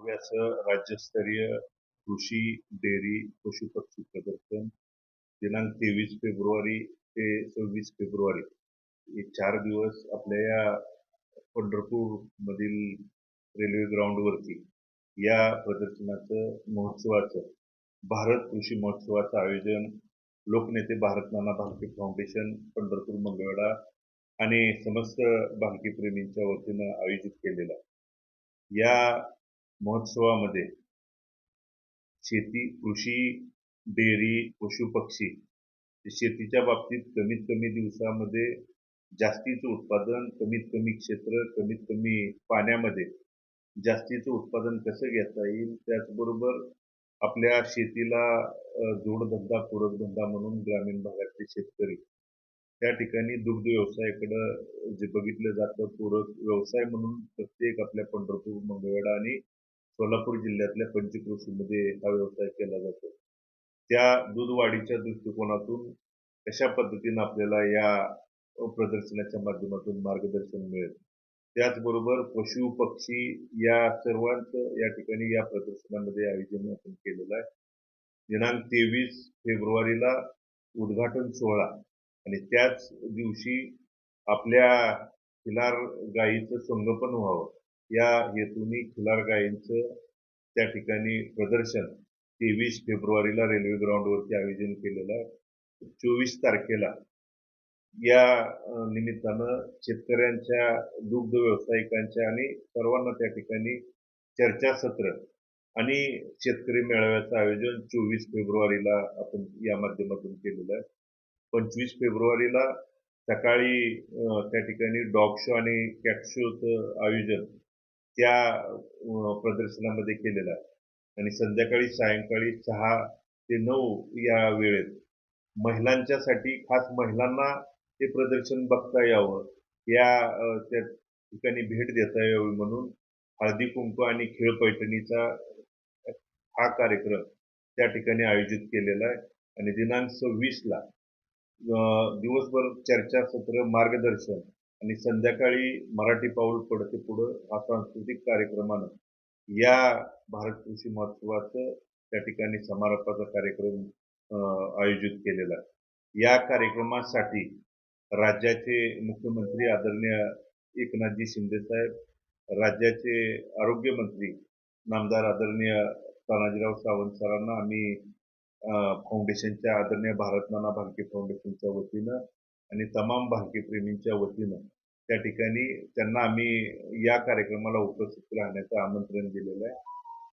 भव्याचं राज्यस्तरीय कृषी डेअरी पशुपक्षी प्रदर्शन. दिनांक तेवीस फेब्रुवारी ते सव्वीस फेब्रुवारी. हे चार दिवस आपल्या या पंढरपूर मधील रेल्वे ग्राउंडवरती या प्रदर्शनाचं महोत्सवाचं भारत कृषी महोत्सवाचं आयोजन लोकनेते भारत नाना भालके फाउंडेशन पंढरपूर मंगळवेढा आणि समस्त भालकी प्रेमींच्या वतीनं आयोजित केलेलं या महोत्सवामध्ये शेती कृषी डेअरी पशुपक्षी शेतीच्या बाबतीत कमीत कमी दिवसामध्ये जास्तीचं उत्पादन कमीत कमी क्षेत्र कमीत कमी पाण्यामध्ये जास्तीचं उत्पादन कसं घेता येईल त्याचबरोबर आपल्या शेतीला जोडधंदा पूरकधंदा म्हणून ग्रामीण भागातले शेतकरी. त्या ठिकाणी दुग्ध व्यवसायाकडं जे बघितलं जातं पूरक व्यवसाय म्हणून प्रत्येक आपल्या पंढरपूर मंगळवेढा आणि सोलापूर जिल्ह्यातल्या पंचकृषीमध्ये हा व्यवसाय केला जातो. त्या दूध वाढीच्या दृष्टिकोनातून कशा पद्धतीनं आपल्याला या प्रदर्शनाच्या माध्यमातून मार्गदर्शन मिळेल? त्याचबरोबर पशु पक्षी या सर्वांचं या ठिकाणी या प्रदर्शनामध्ये आयोजन आपण केलेलं आहे. दिनांक तेवीस फेब्रुवारीला उद्घाटन सोहळा आणि त्याच दिवशी आपल्या खिलार गायीचं संगोपन व्हावं. या हेतूने खिलार गायींचं त्या ठिकाणी प्रदर्शन तेवीस फेब्रुवारीला रेल्वे ग्राउंडवरती आयोजन केलेलं आहे. चोवीस तारखेला या निमित्तानं शेतकऱ्यांच्या दुग्ध व्यावसायिकांच्या आणि सर्वांना त्या ठिकाणी चर्चासत्र आणि शेतकरी मेळाव्याचं आयोजन चोवीस फेब्रुवारीला आपण या माध्यमातून केलेलं आहे. पंचवीस फेब्रुवारीला सकाळी त्या ठिकाणी डॉग शो आणि कॅट शोचं आयोजन त्या प्रदर्शनामध्ये केलेला. आहे आणि संध्याकाळी सायंकाळी सहा ते नऊ या वेळेत महिलांच्यासाठी खास महिलांना ते प्रदर्शन बघता यावं. या त्या ठिकाणी भेट देता यावी म्हणून हळदी कुंकू आणि खेळ पैठणीचा हा कार्यक्रम त्या ठिकाणी आयोजित केलेला आहे. आणि दिनांक सव्वीसला दिवसभर चर्चासत्र मार्गदर्शन आणि संध्याकाळी मराठी पाऊल पडते पुढं हा सांस्कृतिक कार्यक्रमानं. या भारत कृषी महोत्सवाचं त्या ठिकाणी समारोपाचा कार्यक्रम आयोजित केलेला. या कार्यक्रमासाठी राज्याचे मुख्यमंत्री आदरणीय एकनाथजी शिंदेसाहेब राज्याचे आरोग्यमंत्री नामदार आदरणीय तानाजीराव सावंत सरांना आम्ही फाउंडेशनच्या आदरणीय भारतनाना भालके फाउंडेशनच्या वतीनं आणि तमाम भालके वतीनं त्या ठिकाणी त्यांना आम्ही या कार्यक्रमाला उपस्थित राहण्याचं आमंत्रण दिलेलं आहे.